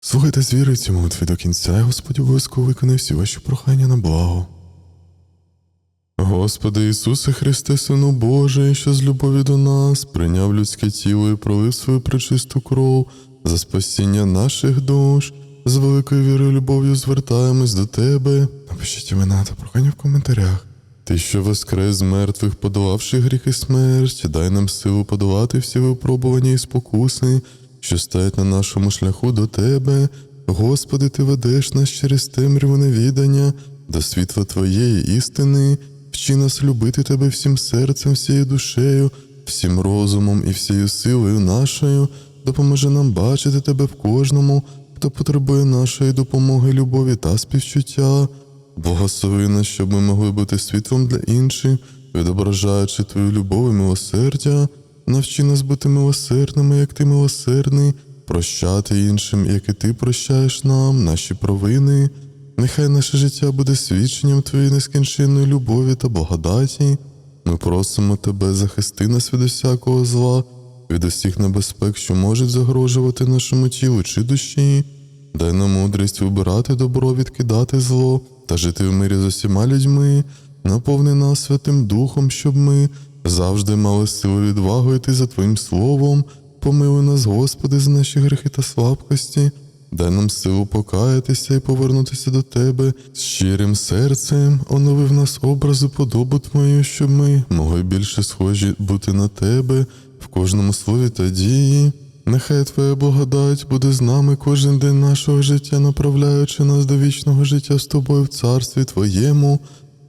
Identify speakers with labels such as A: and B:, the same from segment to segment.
A: Слухайте з віри цю молитві до кінця, і Господь обов'язково виконає всі ваші прохання на благо. Господи Ісусе Христе, Сину Божий, що з любові до нас прийняв людське тіло і пролив свою пречисту кров за спасіння наших душ, з великою вірою і любов'ю звертаємось до Тебе. Напишіть імена та прохання в коментарях. Ти, що воскрес з мертвих, подолавши гріх і смерть, дай нам силу подолати всі випробування і спокуси, що стоять на нашому шляху до Тебе. Господи, Ти ведеш нас через темряву невідання до світла Твоєї істини, вчи нас любити Тебе всім серцем, всією душею, всім розумом і всією силою нашою, допоможи нам бачити Тебе в кожному, хто потребує нашої допомоги, любові та співчуття. Благослови нас, щоб ми могли бути світлом для інших, відображаючи Твою любов і милосердя. Навчи нас бути милосердними, як ти милосердний, прощати іншим, як і ти прощаєш нам, наші провини. Нехай наше життя буде свідченням Твоєї нескінченної любові та благодаті. Ми просимо Тебе, захисти нас від усякого зла, від усіх небезпек, що можуть загрожувати нашому тілу чи душі. Дай нам мудрість вибирати добро, відкидати зло та жити в мирі з усіма людьми, наповни нас Святим Духом, щоб ми завжди мали силу відвагу йти за Твоїм словом. Помилуй нас, Господи, за наші грехи та слабкості. Дай нам силу покаятися і повернутися до Тебе з щирим серцем, онови в нас образи подобу Твою, щоб ми могли більше схожі бути на Тебе в кожному слові та дії. Нехай Твоя благодать буде з нами кожен день нашого життя, направляючи нас до вічного життя з тобою в царстві Твоєму.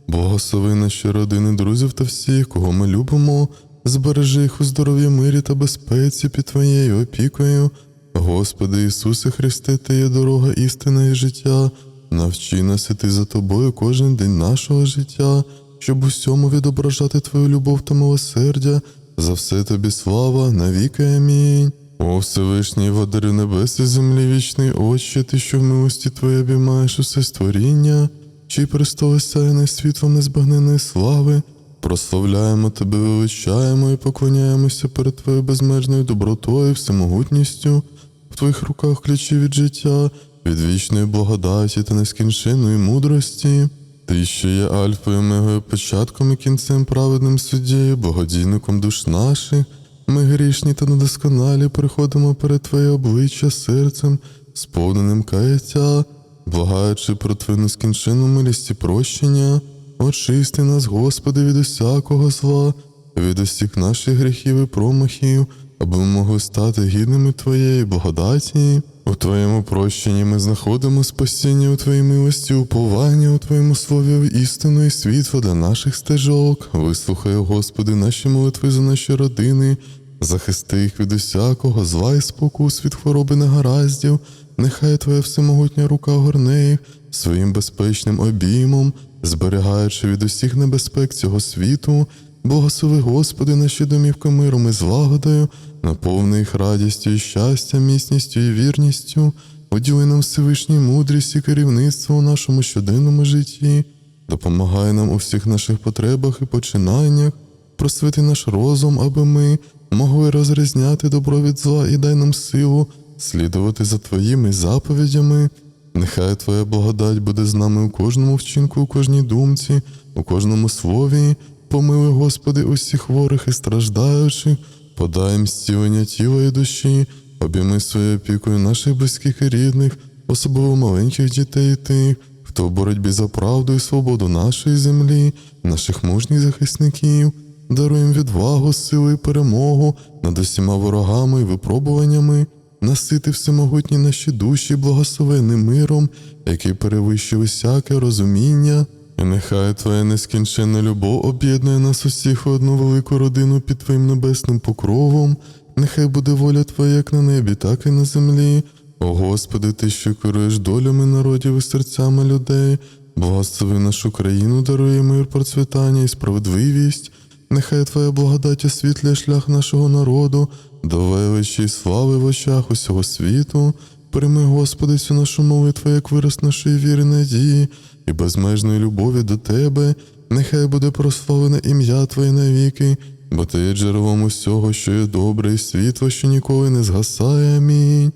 A: Благослови наші родини, друзів та всіх, кого ми любимо, збережи їх у здоров'ї, мирі та безпеці під Твоєю опікою. Господи Ісусе Христе, Ти є дорога, істина і життя. Навчи нас іти за Тобою кожен день нашого життя, щоб усьому відображати Твою любов та милосердя. За все тобі слава, навіки амінь. О Всевишній водарю небес і землі, вічний Отче, ти, що в милості Твоєї обіймаєш усе створіння, чий престол сяйне світлом незбагненої слави, прославляємо Тебе, величаємо і поклоняємося перед Твоєю безмежною добротою, всемогутністю, в Твоїх руках ключі від життя, від вічної благодаті та нескінченної мудрості. Ти, що є Альфою, Омегою, початком і кінцем праведним суддєю, благодійником душ наших. Ми грішні та недосконалі приходимо перед Твоє обличчя серцем, сповненим каяття, благаючи про Твою нескінченну милість і прощення, очисти нас, Господи, від усякого зла, від усіх наших гріхів і промахів, аби ми могли стати гідними Твоєї благодаті. У Твоєму прощенні ми знаходимо спасіння у Твоїй милості, уповання у Твоєму слові істину і світло для наших стежок. Вислухай, Господи, наші молитви за наші родини, захисти їх від усякого зла і спокус від хвороби негараздів. Нехай Твоя всемогутня рука горне їх своїм безпечним обіймом, зберігаючи від усіх небезпек цього світу. Благослови, Господи, наші домівки миром і злагодою, наповни їх радістю і щастям, міцністю і вірністю, уділи нам Всевишній мудрість і керівництво у нашому щоденному житті, допомагай нам у всіх наших потребах і починаннях, просвіти наш розум, аби ми могли розрізняти добро від зла і дай нам силу слідувати за Твоїми заповідями. Нехай Твоя благодать буде з нами у кожному вчинку, у кожній думці, у кожному слові. Помилуй, Господи, усіх хворих і страждаючих, подай їм зцілення тіла і душі, обійми своєю опікою наших близьких і рідних, особливо маленьких дітей і тих, хто в боротьбі за правду і свободу нашої землі, наших мужніх захисників, даруй їм відвагу, силу і перемогу над усіма ворогами і випробуваннями, насити всемогутні наші душі благословенним миром, який перевищує усяке розуміння. І нехай Твоя нескінченна любов об'єднує нас усіх в одну велику родину під Твоїм небесним покровом. Нехай буде воля Твоя як на небі, так і на землі. О Господи, Ти, що керуєш долями народів і серцями людей, благослови нашу країну, дарує мир, процвітання і справедливість. Нехай Твоя благодать освітлює шлях нашого народу, до величі слави в очах усього світу. Прийми, Господи, цю нашу молитву, як вираз нашої віри, надії і безмежної любові до Тебе, нехай буде прославлене ім'я Твоє навіки, бо Ти є джерелом усього, що є добре, і світло, що ніколи не згасає. Амінь.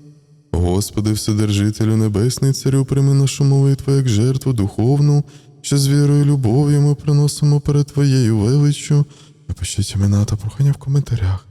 A: Господи, Вседержителю Небесний, Царю, прийми нашу молитву як жертву духовну, що з вірою любов'ю ми приносимо перед Твоєю величчю. Напишіть імена та прохання в коментарях.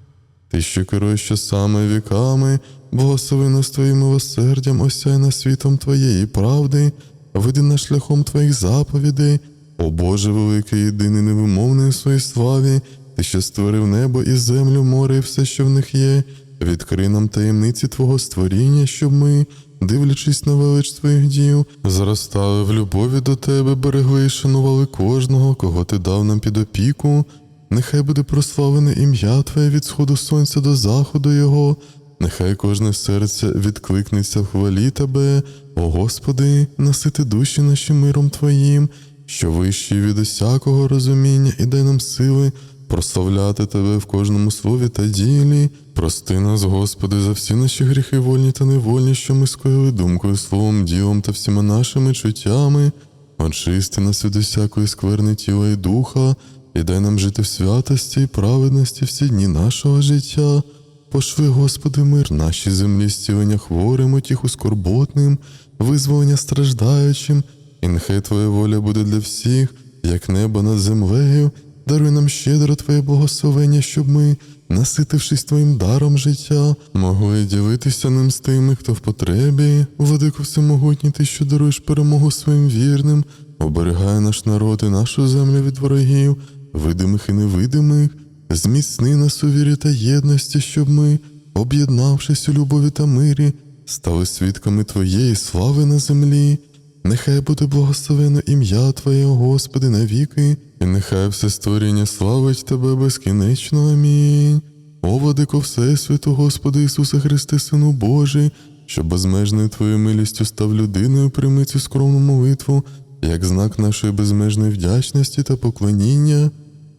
A: Ти, що керуєш часами віками, благослови нас Твоїм милосердям, осяй світом Твоєї правди, веди нас шляхом Твоїх заповідей. О Боже великий, єдиний невимовний у своїй славі, Ти, що створив небо і землю, море і все, що в них є, відкрий нам таємниці Твого створіння, щоб ми, дивлячись на велич Твоїх діл, зростали в любові до Тебе, берегли і шанували кожного, кого Ти дав нам під опіку. Нехай буде прославлене ім'я Твоє від сходу сонця до заходу Його, нехай кожне серце відкликнеться в хвалі Тебе, о Господи, насити душі наші миром Твоїм, що вищий від усякого розуміння, і дай нам сили прославляти Тебе в кожному слові та ділі. Прости нас, Господи, за всі наші гріхи, вольні та невольні, що ми скоїли думкою, словом, ділом та всіма нашими чуттями. Очисти нас від усякої скверни тіла і духа, і дай нам жити в святості і праведності всі дні нашого життя. Пошви, Господи, мир нашій землі, зцілення хворим, утіху скорботним, визволення страждаючим, і нехай Твоя воля буде для всіх, як небо над землею. Даруй нам щедро Твоє благословення, щоб ми, наситившись Твоїм даром життя, могли ділитися ним з тими, хто в потребі. Владико всемогутній, Ти, що даруєш перемогу своїм вірним, оберігай наш народ і нашу землю від ворогів, видимих і невидимих, зміцни нас у вірі та єдності, щоб ми, об'єднавшись у любові та мирі, стали свідками Твоєї слави на землі. Нехай буде благословено ім'я Твоє, Господи, навіки, і нехай все створіння славить Тебе безкінечно. Амінь. О, владико Всесвіту, Господи Ісусе Христе, Сину Божий, що безмежною Твоєю милістю став людиною, прийми цю скромну молитву, як знак нашої безмежної вдячності та поклоніння.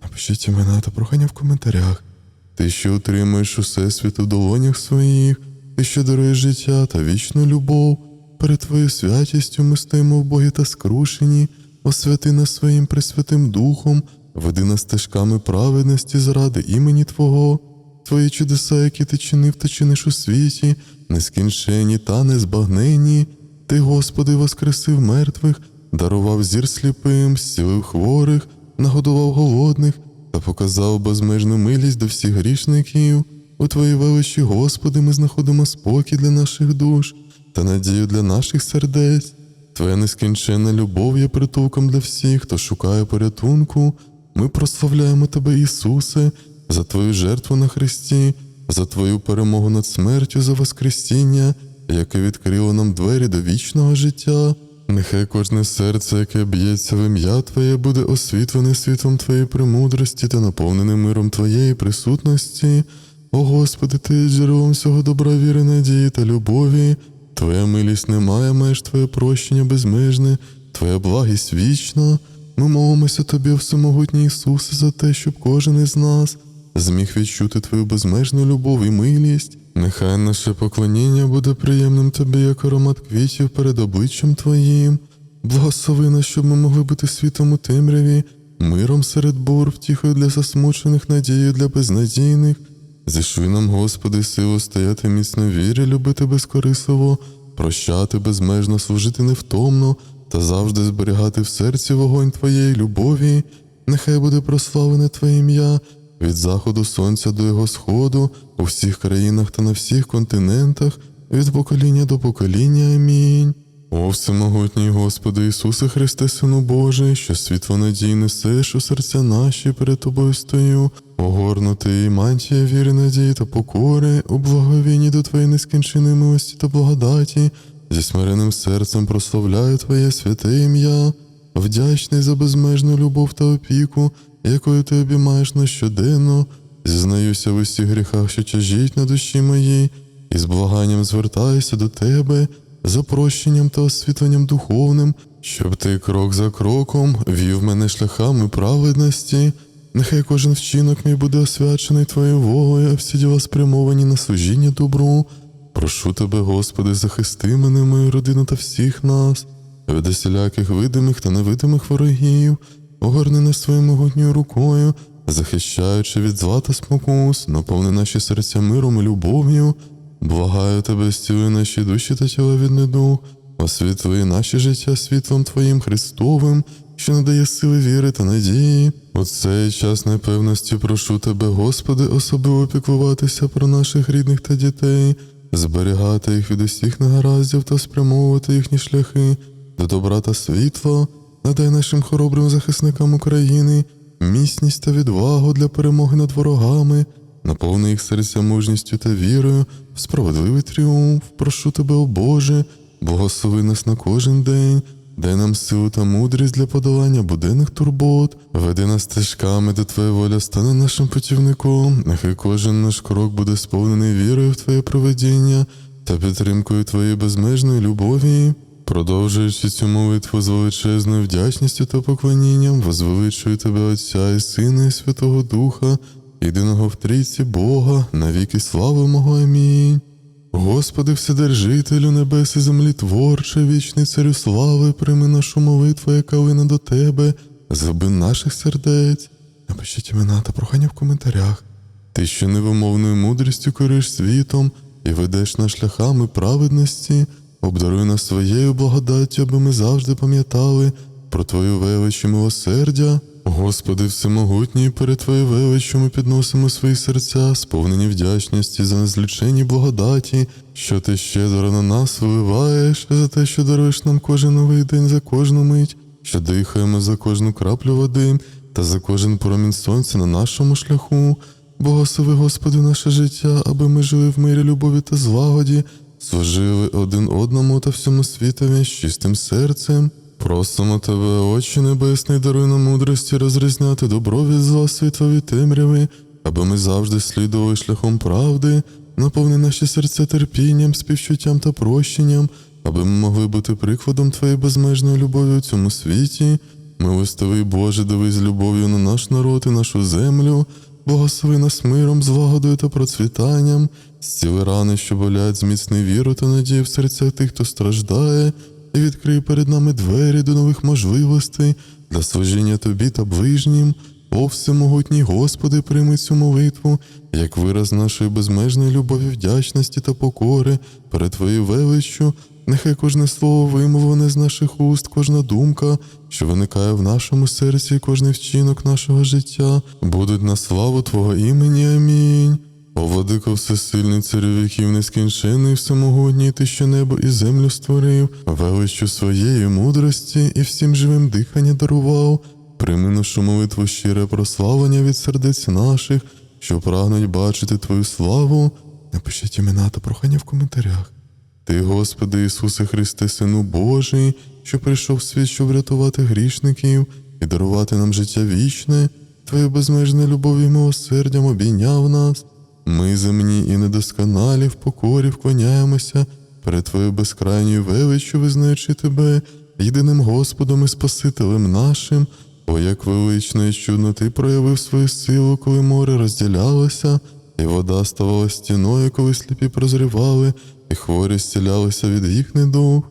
A: Напишіть імена та прохання в коментарях. Ти, що утримуєш усе світ у долонях своїх, ти, що даруєш життя та вічну любов. Перед Твоєю святістю ми стоїмо в Богі та скрушені, освяти нас своїм пресвятим Духом, веди нас стежками праведності заради імені Твого. Твої чудеса, які ти чинив та чиниш у світі, нескінчені та незбагнені. Ти, Господи, воскресив мертвих, дарував зір сліпим, зцілив хворих, нагодував голодних та показав безмежну милість до всіх грішників. У Твоїй величі, Господи, ми знаходимо спокій для наших душ та надію для наших сердець. Твоя нескінченна любов є притулком для всіх, хто шукає порятунку. Ми прославляємо Тебе, Ісусе, за Твою жертву на Христі, за Твою перемогу над смертю, за Воскресіння, яке відкрило нам двері до вічного життя. Нехай кожне серце, яке б'ється в ім'я Твоє, буде освітлене світлом Твоєї премудрості та наповнене миром Твоєї присутності. О Господи, Ти є джерелом всього добра, віри, надії та любові. Твоя милість не має меж, Твоє прощення безмежне, Твоя благість вічна. Ми молимося Тобі, всемогутній Ісусе, за те, щоб кожен із нас зміг відчути Твою безмежну любов і милість. Нехай наше поклоніння буде приємним Тобі, як аромат квітів перед обличчям Твоїм. Благослови нас, щоб ми могли бути світом у темряві, миром серед бур, втіхою для засмучених, надією для безнадійних. Зішви нам, Господи, силу стояти міцно вірі, любити безкорисливо, прощати безмежно, служити невтомно та завжди зберігати в серці вогонь Твоєї любові. Нехай буде прославлене Твоє ім'я від заходу сонця до його сходу, у всіх країнах та на всіх континентах, від покоління до покоління. Амінь. О всемогутній Господи Ісусе Христе, Сину Божий, що світло надій несеш у серця наші перед Тобою стою, огорнутий мантія віри, надії та покори, у благовінні до Твоєї нескінченої милості та благодаті, зі смиреним серцем прославляю Твоє святе ім'я, вдячний за безмежну любов та опіку, якою ти обіймаєш нас щоденно, зізнаюся в усіх гріхах, що тяжіть на душі моїй, і з благанням звертаюся до Тебе за прощенням та освітленням духовним, щоб ти крок за кроком вів мене шляхами праведності. Нехай кожен вчинок мій буде освячений Твоєю волею, а всі діла спрямовані на служіння добру. Прошу тебе, Господи, захисти мене, мою родину та всіх нас, від усіляких видимих та невидимих ворогів, огорни своєю могутньою рукою, захищаючи від зла та спокус, наповни наші серця миром і любов'ю. Благаю тебе, стіли наші душі та тіла від недуг, освітли наші життя світлом Твоїм Христовим, що надає сили віри та надії. У цей час непевності прошу тебе, Господи, особливо піклуватися про наших рідних та дітей, зберігати їх від усіх негараздів та спрямовувати їхні шляхи до добра та світла, надай нашим хоробрим захисникам України міцність та відвагу для перемоги над ворогами, наповни їх серця мужністю та вірою, в справедливий тріумф, прошу тебе, о Боже, благослови нас на кожен день, дай нам силу та мудрість для подолання буденних турбот, веди нас стежками, де Твоя воля стане нашим путівником, нехай кожен наш крок буде сповнений вірою в Твоє проведіння та підтримкою Твоєї безмежної любові. Продовжуючи цю молитву з величезною вдячністю та поклонінням, возвеличую тебе Отця і Сина, і Святого Духа, єдиного в трійці Бога, навіки слави мого Амінь. Господи, Вседержителю небес і землі творче, вічний царю слави, прийми нашу молитву, яка вина до тебе, зроби наших сердець. Напишіть імена та прохання в коментарях. Ти, що невимовною мудрістю керуєш світом і ведеш нас шляхами праведності, обдаруй нас своєю благодаттю, аби ми завжди пам'ятали про Твою велич милосердя. Господи, всемогутній, перед Твоєю величчю ми підносимо свої серця, сповнені вдячності за незлічені благодаті, що ти щедро на нас виливаєш, за те, що даруєш нам кожен новий день за кожну мить, що дихаємо за кожну краплю води та за кожен промінь сонця на нашому шляху. Благослови, Господи, наше життя, аби ми жили в мирі, любові та злагоді, служили один одному та всьому світові з чистим серцем. Просимо тебе, Отче Небесний, даруй мудрості розрізняти добро від зла, світла від темряви, аби ми завжди слідували шляхом правди, наповни наші серця терпінням, співчуттям та прощенням, аби ми могли бути прикладом Твоєї безмежної любові у цьому світі. Милостивий Боже, дивись любов'ю на наш народ і нашу землю, благослови нас миром, злагодою та процвітанням, зціли рани, що болять, зміцни віру та надію в серцях тих, хто страждає, і відкрий перед нами двері до нових можливостей для служіння Тобі та ближнім. О всемогутній Господи, прийми цю молитву, як вираз нашої безмежної любові, вдячності та покори перед Твоєю величчю, нехай кожне слово вимовлене з наших уст, кожна думка, що виникає в нашому серці, кожний вчинок нашого життя, будуть на славу Твого імені. Амінь. О, владико всесильний царю віків нескінчений, всемогутній, ти, що небо і землю створив, величчю своєї мудрості і всім живим дихання дарував. Прийми нашу молитву щире прославлення від сердець наших, що прагнуть бачити Твою славу. Напишіть імена та прохання в коментарях. Ти, Господи Ісусе Христе, Сину Божий, що прийшов в світ, щоб врятувати грішників і дарувати нам життя вічне, Твоє безмежне любові і милосердям обійняв нас. Ми земні і недосконалі в покорі вклоняємося перед Твоєю безкрайньою величчю, визнаючи Тебе, єдиним Господом і Спасителем нашим. О, як велично і чудно ти проявив свою силу, коли море розділялося, і вода ставала стіною, коли сліпі прозрівали, і хворі зцілялися від їх недуг.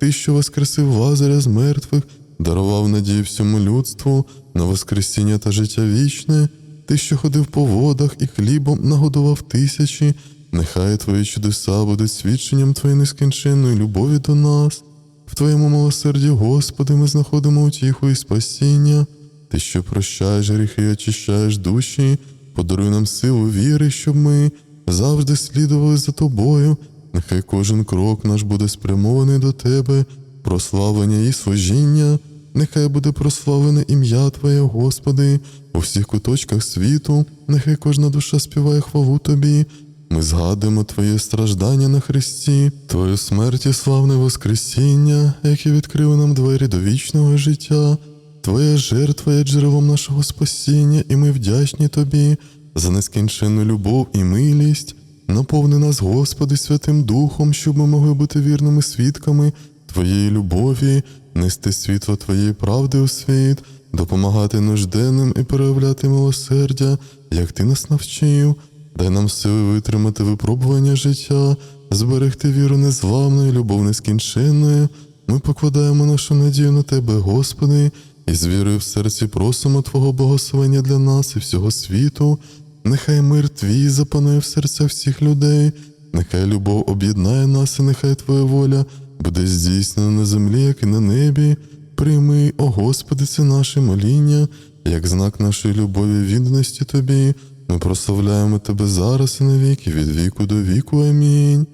A: Ти, що воскресив Лазаря з мертвих, дарував надію всьому людству на воскресіння та життя вічне. Ти, що ходив по водах і хлібом нагодував тисячі, нехай твої чудеса будуть свідченням твоєї нескінченної любові до нас. В Твоєму милосерді, Господи, ми знаходимо утіху і спасіння. Ти, що прощаєш гріхи і очищаєш душі, подаруй нам силу віри, щоб ми завжди слідували за тобою. Нехай кожен крок наш буде спрямований до Тебе, прославлення і служіння. Нехай буде прославлене ім'я Твоє, Господи, у всіх куточках світу, нехай кожна душа співає хвалу Тобі. Ми згадуємо Твоє страждання на Христі, Твою смерть і славне Воскресіння, які відкрили нам двері до вічного життя. Твоя жертва є джерелом нашого спасіння, і ми вдячні Тобі за нескінченну любов і милість. Наповни нас, Господи, Святим Духом, щоб ми могли бути вірними свідками Твоєї любові, нести світло Твоєї правди у світ, допомагати нужденним і проявляти милосердя, як Ти нас навчив. Дай нам сили витримати випробування життя, зберегти віру незламною, любов нескінченною. Ми покладаємо нашу надію на Тебе, Господи, і з вірою в серці просимо Твого благословення для нас і всього світу. Нехай мир Твій запанує в серця всіх людей, Нехай любов об'єднає нас, і нехай Твоя воля буде здійснена на землі, як і на небі. Прийми, о Господи, це наше моління, як знак нашої любові і відданості Тобі. Ми прославляємо Тебе зараз і навіки, від віку до віку. Амінь.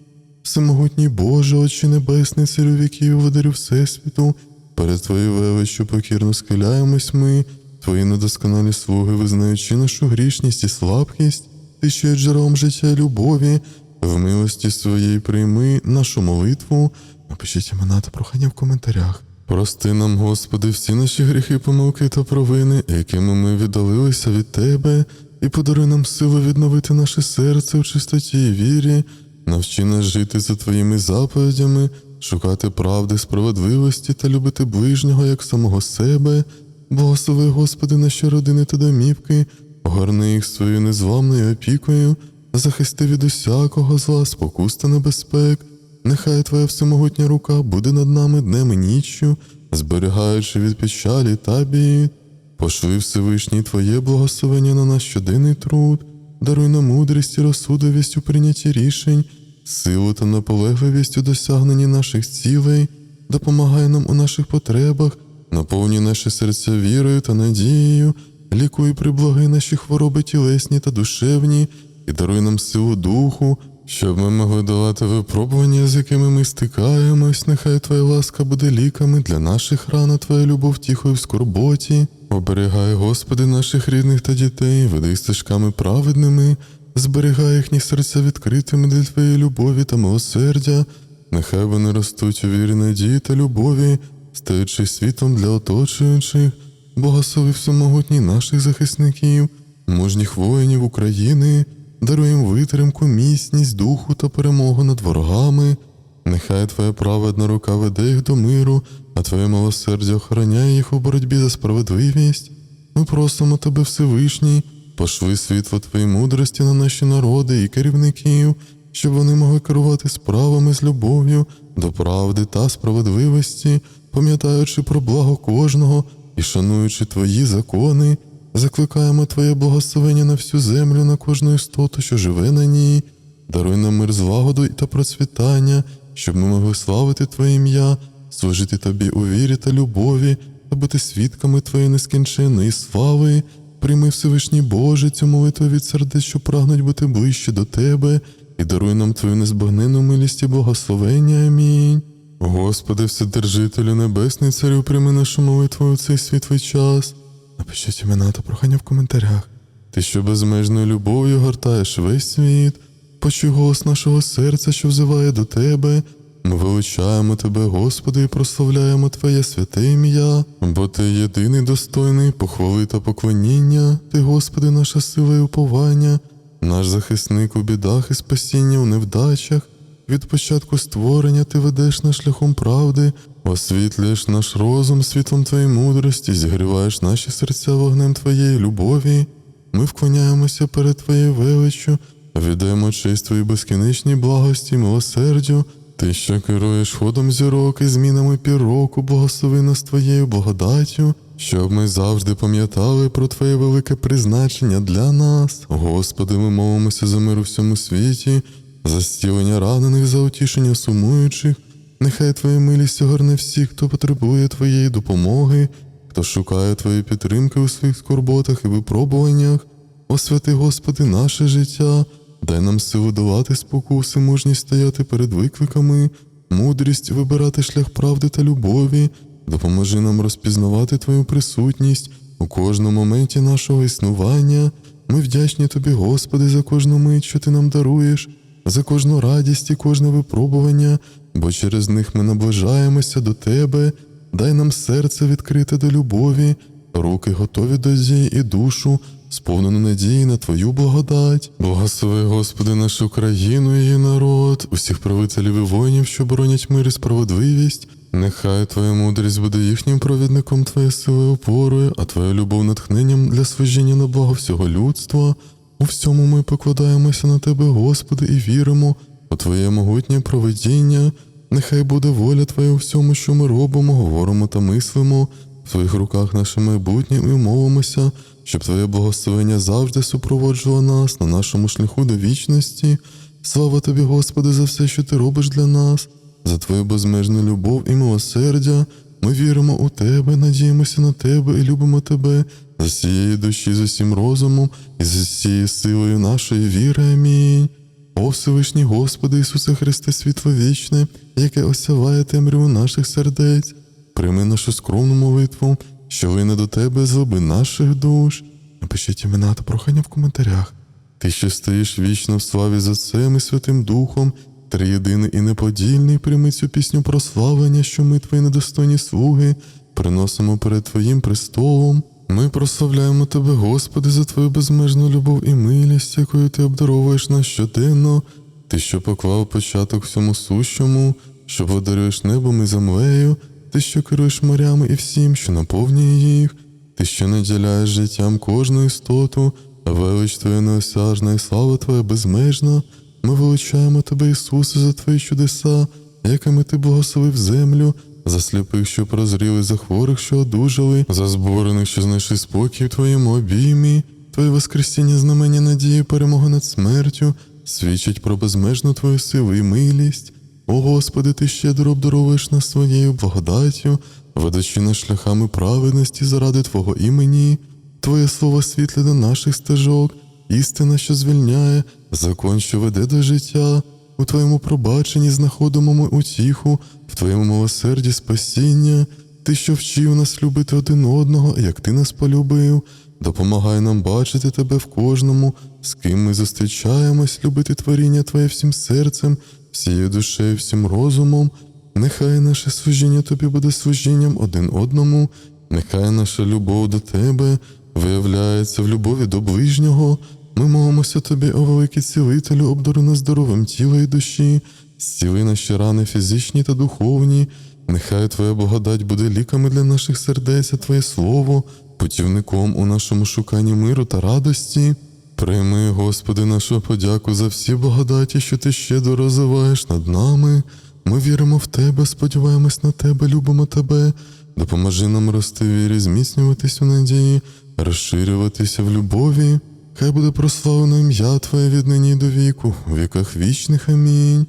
A: Всемогутній Боже, Отче Небесний, царю віків, водарю Всесвіту, перед Твоєю величчю покірно схиляємось ми, Твої недосконалі слуги, визнаючи нашу грішність і слабкість, Ти, що є джерелом життя і любові, в милості своєї прийми нашу молитву. Напишіть імена та прохання в коментарях. Прости нам, Господи, всі наші гріхи, помилки та провини, якими ми віддалилися від Тебе, і подаруй нам силу відновити наше серце у чистоті і вірі, навчи нас жити за Твоїми заповідями, шукати правди, справедливості та любити ближнього як самого себе. Благослови, Господи, наші родини та домівки, огорни їх своєю незламною опікою, захисти від усякого зла, спокус та небезпек. Нехай Твоя всемогутня рука буде над нами днем і ніччю, зберігаючи від печалі та бід. Пошли Всевишній Твоє благословення на наш щоденний труд, даруй нам мудрість і розсудовість у прийнятті рішень, силу та наполегливість у досягненні наших цілей, допомагай нам у наших потребах, наповнюй наші серця вірою та надією, лікуй приблаги наші хвороби тілесні та душевні, і даруй нам силу духу, щоб ми могли долати випробування, з якими ми стикаємось, нехай Твоя ласка буде ліками для наших ран, а Твоя любов тихою в скорботі. Оберігай, Господи, наших рідних та дітей, веди стежками праведними, зберігай їхні серця відкритими для Твоєї любові та милосердя. Нехай вони ростуть у вірі надії та любові, стаючи світом для оточуючих, благослови всемогутній наших захисників, мужніх воїнів України, даруй їм витримку, міцність духу та перемогу над ворогами. Нехай Твоя праведна рука веде їх до миру, а Твоє милосердя охороняє їх у боротьбі за справедливість. Ми просимо Тебе, Всевишній, пошли світло Твоєї мудрості на наші народи і керівників, щоб вони могли керувати справами з любов'ю до правди та справедливості, пам'ятаючи про благо кожного і шануючи Твої закони, закликаємо Твоє благословення на всю землю, на кожну істоту, що живе на ній. Даруй нам мир злагоду та процвітання, щоб ми могли славити Твоє ім'я, служити Тобі у вірі та любові, та бути свідками Твоєї нескінченної слави. Прийми Всевишній Боже цю молитву від сердець, що прагнуть бути ближче до Тебе, і даруй нам Твою незбагненну милість і благословення. Амінь. Господи, Вседержителю Небесний Царю, прийми нашу молитву у цей світлий час. Напишіть імена та прохання в коментарях. Ти, що безмежною любов'ю гортаєш весь світ, почуй голос нашого серця, що взиває до Тебе. Ми величаємо Тебе, Господи, і прославляємо Твоє святе ім'я, бо Ти єдиний достойний похвали та поклоніння, Ти, Господи, наша сила і уповання, наш захисник у бідах і спасіння у невдачах. Від початку створення ти ведеш нас шляхом правди, освітлюєш наш розум світлом Твоєї мудрості, зігріваєш наші серця вогнем Твоєї любові. Ми вклоняємося перед Твоєю величчю, віддаємо честь Твоїй безкінечній благості милосердю. Ти, що керуєш ходом зірок і змінами півроку, благослови нас Твоєю благодаттю, щоб ми завжди пам'ятали про Твоє велике призначення для нас. Господи, ми молимося за мир у всьому світі, за зцілення ранених, за утішення сумуючих. Нехай Твоя милість огорне всіх, хто потребує Твоєї допомоги, хто шукає Твоєї підтримки у своїх скорботах і випробуваннях. Освяти, Господи, наше життя, дай нам силу долати спокуси, мужність стояти перед викликами, мудрість вибирати шлях правди та любові, допоможи нам розпізнавати Твою присутність у кожному моменті нашого існування. Ми вдячні Тобі, Господи, за кожну мить, що Ти нам даруєш, за кожну радість і кожне випробування, бо через них ми наближаємося до Тебе. Дай нам серце відкрите до любові, руки готові до дії і душу, сповнену надії на Твою благодать. Благослови, Господи, нашу країну і її народ, усіх правителів і воїнів, що боронять мир і справедливість. Нехай Твоя мудрість буде їхнім провідником, Твоя сила опорою, а Твоя любов натхненням для служіння на благо всього людства. У всьому ми покладаємося на Тебе, Господи, і віримо у Твоє могутнє провидіння. Нехай буде воля Твоя у всьому, що ми робимо, говоримо та мислимо. В Твоїх руках наше майбутнє і молимося, щоб Твоє благословення завжди супроводжувало нас на нашому шляху до вічності. Слава тобі, Господи, за все, що ти робиш для нас, за твою безмежну любов і милосердя. Ми віримо у тебе, надіємося на тебе і любимо тебе за всієї душі, з усім розумом і з усією силою нашої віри. Амінь. О Всевишній Господи Ісусе Христе, світло вічне, яке осяває темряву наших сердець, прийми нашу скромну молитву, що вине до Тебе з глибин наших душ. Напишіть імена та прохання в коментарях. Ти, що стоїш вічно в славі за Отцем і Святим Духом, триєдиний і неподільний, прийми цю пісню прославлення, що ми, твої недостойні слуги, приносимо перед Твоїм престолом. Ми прославляємо Тебе, Господи, за Твою безмежну любов і милість, якою Ти обдаровуєш нас щоденно. Ти, що поклав початок всьому сущому, що подаруєш небом і землею, ти, що керуєш морями і всім, що наповнює їх, ти, що наділяєш життям кожну істоту, велич Твоя неосяжна і слава Твоя безмежна. Ми величаємо Тебе, Ісусе, за Твої чудеса, якими Ти благословив землю, за сліпих, що прозріли, за хворих, що одужали, за зборених, що знайшли спокій в Твоєму обіймі, Твоє Воскресіння, знамення надії, перемога над смертю, свідчить про безмежну Твою силу і милість. О Господи, Ти щедро обдаровуєш нас своєю благодаттю, ведучи нас шляхами праведності заради Твого імені, Твоє слово світле до наших стежок, істина, що звільняє, закон, що веде до життя. У Твоєму пробаченні знаходимо ми утіху, в Твоєму милосерді спасіння, Ти, що вчив нас любити один одного, як Ти нас полюбив, допомагай нам бачити Тебе в кожному, з ким ми зустрічаємось, любити творіння Твоє всім серцем, всією душею, всім розумом. Нехай наше служіння Тобі буде служінням один одному, нехай наша любов до Тебе виявляється в любові до ближнього. Ми молимося Тобі, о великий цілителю, обдари здоровим тіла і душі, зціли наші рани фізичні та духовні. Нехай Твоя благодать буде ліками для наших сердець, а Твоє Слово, путівником у нашому шуканні миру та радості. Прийми, Господи, нашу подяку за всі благодаті, що Ти щедро розвиваєш над нами. Ми віримо в Тебе, сподіваємось на Тебе, любимо Тебе. Допоможи нам рости вірі, зміцнюватись у надії, розширюватися в любові. Хай буде прославлено ім'я Твоє від нині до віку, у віках вічних. Амінь.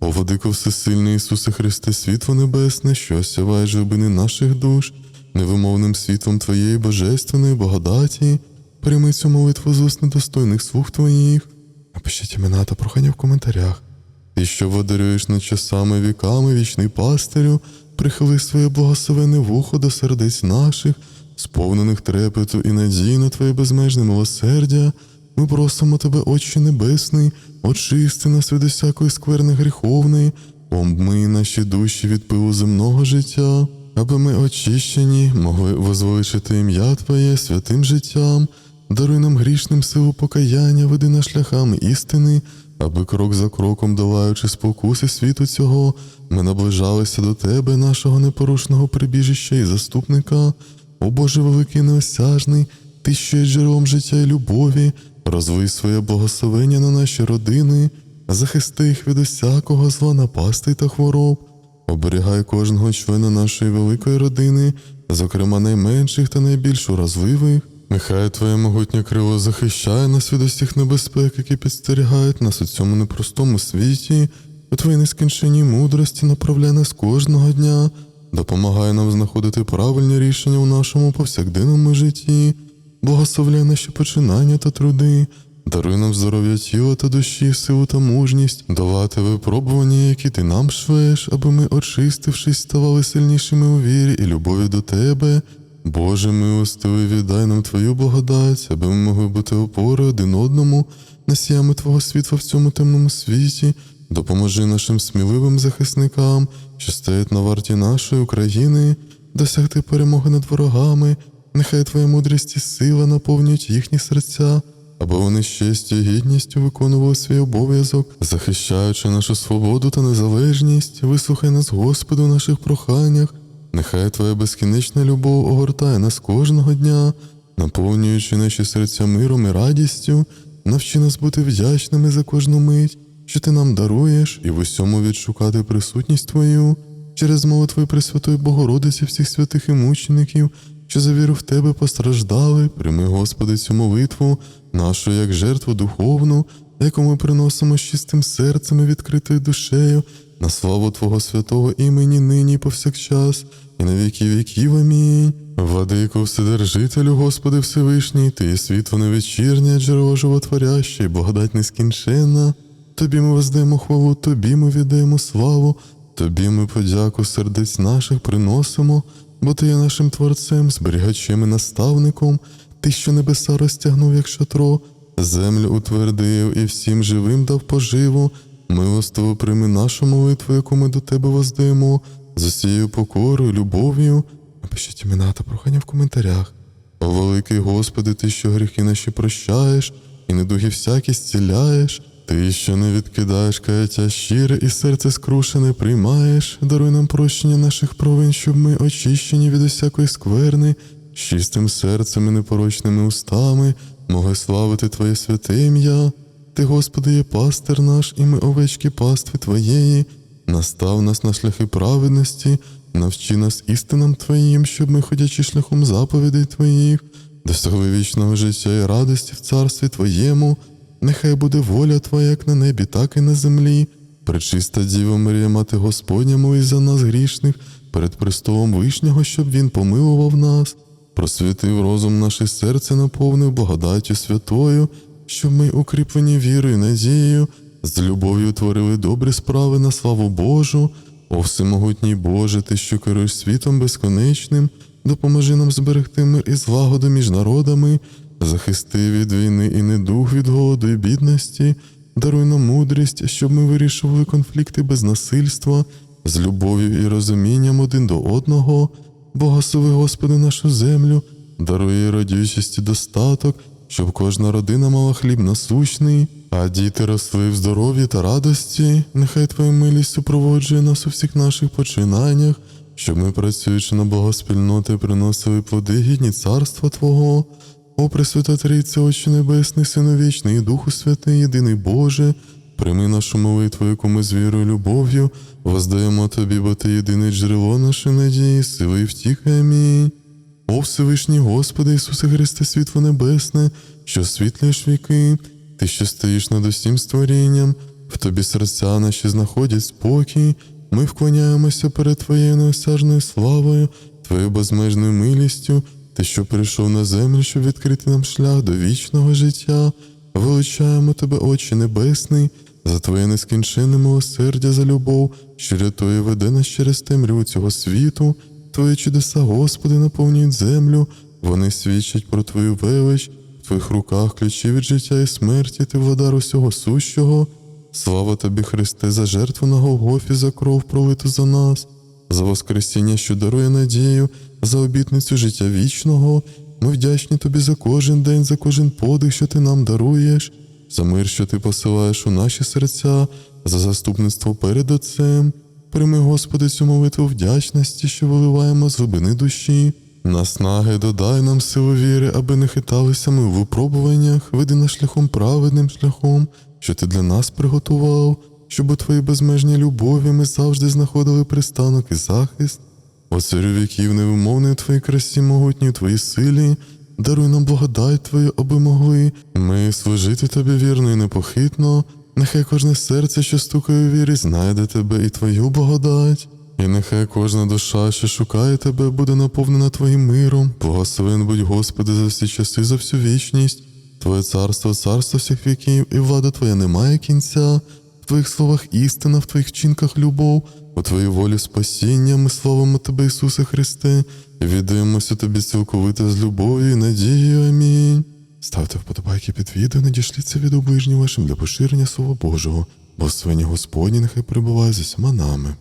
A: О, Владико Всесильний Ісусе Христе, світло небесне, що осяває глибини наших душ, невимовним світлом Твоєї божественної благодаті, прийми цю молитву з уст недостойних слуг Твоїх. Напишіть імена та прохання в коментарях. Ти, що водарюєш над часами віками, вічний пастирю, прихили своє благословене вухо до сердець наших, сповнених трепету і надії на Твоє безмежне милосердя. Ми просимо Тебе, Отче Небесний, очисти нас від усякої скверни гріховної, омий наші душі від пилу земного життя, аби ми очищені, могли возвеличити ім'я Твоє святим життям, даруй нам грішним силу покаяння, веди нас шляхами істини, аби крок за кроком, долаючи спокуси світу цього, ми наближалися до Тебе, нашого непорушного прибіжища і заступника. О Боже великий неосяжний, Ти що є джерелом життя і любові, розвий своє благословення на наші родини, захисти їх від усякого зла напасти та хвороб, оберігай кожного члена нашої великої родини, зокрема найменших та найбільш уразливих. Нехай Твоє могутнє крило захищає нас від усіх небезпек, які підстерігають нас у цьому непростому світі, у Твоїй нескінченній мудрості направляй нас кожного дня, допомагай нам знаходити правильні рішення у нашому повсякденному житті, благословляй наші починання та труди, даруй нам здоров'я тіла та душі, силу та мужність, долати випробування, які ти нам швеш, аби ми, очистившись, ставали сильнішими у вірі і любові до Тебе. Боже милостивий, віддай нам Твою благодать, аби ми могли бути опорою один одному, носіями Твого світла в цьому темному світі. Допоможи нашим сміливим захисникам, що на варті нашої України, досягти перемоги над ворогами. Нехай Твоя мудрість і сила наповнюють їхні серця, аби вони з честю і гідністю виконували свій обов'язок, захищаючи нашу свободу та незалежність. Вислухай нас, Господи, у наших проханнях. Нехай Твоя безкінечна любов огортає нас кожного дня, наповнюючи наші серця миром і радістю, навчи нас бути вдячними за кожну мить, що ти нам даруєш, і в усьому відшукати присутність Твою через молитви Пресвятої Богородиці всіх святих і мучеників, що за віру в Тебе постраждали. Прийми, Господи, цю молитву, нашу як жертву духовну, яку ми приносимо з чистим серцем і відкритою душею, на славу Твого святого імені нині і повсякчас, і на віки віків. Амінь. Владико, Вседержителю, Господи Всевишній, Ти є світло невечірнє, джерело животворяще, і благодать нескінченна. Тобі ми воздаємо хвалу, Тобі ми віддаємо славу, Тобі ми подяку сердець наших приносимо, бо Ти є нашим Творцем, зберігачем і наставником, Ти, що небеса розтягнув, як шатро, землю утвердив і всім живим дав поживу. Милостиво прийми нашу молитву, яку ми до Тебе воздаємо, з усією покорою, любов'ю. Напишіть імена та прохання в коментарях. О великий Господи, Ти, що гріхи наші прощаєш, і недуги всякі зціляєш, Ти, що не відкидаєш каяття щире і серце скрушене приймаєш, даруй нам прощення наших провин, щоб ми очищені від усякої скверни, з чистим серцем і непорочними устами, могли славити Твоє святе ім'я. Ти, Господи, є пастир наш, і ми овечки пастви Твоєї, настав нас на шляхи праведності, навчи нас істинам Твоїм, щоб ми, ходячи шляхом заповідей Твоїх, досягли вічного життя і радості в царстві Твоєму. Нехай буде воля Твоя як на небі, так і на землі. Пречиста Діва Марія, Мати Господня, молись за нас грішних, перед престолом Вишнього, щоб Він помилував нас, просвітив розум наше серце, наповнив благодаттю святою, щоб ми, укріплені вірою і надією, з любов'ю творили добрі справи на славу Божу. О всемогутній Боже, Ти, що керуєш світом безконечним, допоможи нам зберегти мир і злагоду між народами, захисти від війни і недуг від голоду і бідності, даруй нам мудрість, щоб ми вирішували конфлікти без насильства, з любов'ю і розумінням один до одного. Благослови, Господи, нашу землю, даруй радючість і достаток, щоб кожна родина мала хліб насущний, а діти росли в здоров'ї та радості. Нехай Твоя милість супроводжує нас у всіх наших починаннях, щоб ми, працюючи на благо спільноти, приносили плоди гідні царства Твого. О, Пресвята Трійця, Отче Небесний, Сину Вічний і Духу Святий, єдиний Боже, прийми нашу молитву, яку ми з вірою любов'ю воздаємо Тобі, бо Ти єдине джерело нашої надії, сили і втіхи. Амінь. О Всевишній Господи Ісусе Христе, світло небесне, що освітлюєш віки, Ти, що стоїш над усім створінням, в Тобі серця наші знаходять спокій, ми вклоняємося перед Твоєю неосяжною славою, Твоєю безмежною милістю, Ти, що прийшов на землю, щоб відкрити нам шлях до вічного життя, величаємо Тебе, Отче Небесний, за Твоє нескінченне милосердя за любов, що рятує веде нас через темряву цього світу. Твої чудеса, Господи, наповнюють землю, вони свідчать про Твою велич, в Твоїх руках ключі від життя і смерті, ти владар усього сущого. Слава тобі, Христе, за жертву на Голгофі, за кров пролиту за нас, за Воскресіння, що дарує надію, за обітницю життя вічного. Ми вдячні тобі за кожен день, за кожен подих, що ти нам даруєш, за мир, що ти посилаєш у наші серця, за заступництво перед Отцем. Прийми, Господи, цю молитву вдячності, що виливаємо з глибини душі. Наснаги додай нам силу віри, аби не хиталися ми в випробуваннях, веди нас шляхом праведним шляхом, що ти для нас приготував, щоб у твоїй безмежній любові ми завжди знаходили пристанок і захист. О царю віків невимовний у твоїй красі, могутній у твоїй силі, даруй нам благодать Твою, аби могли ми служити тобі вірно і непохитно. Нехай кожне серце, що стукає у вірі, знайде тебе і твою благодать. І нехай кожна душа, що шукає тебе, буде наповнена Твоїм миром. Благословен будь, Господи, за всі часи, за всю вічність. Твоє царство, царство всіх віків, і влада Твоя не має кінця. Твоїх словах істина, в Твоїх чинках любов, у Твоїй волі спасіння, ми славимо Тебе, Ісусе Христе, і віддаємося Тобі цілковито з любов'ю і надією. Амінь. Ставте вподобайки під відео, надішліться від оближніх вашим для поширення Слова Божого. бо свині Господні нехай перебуває з усіма нами.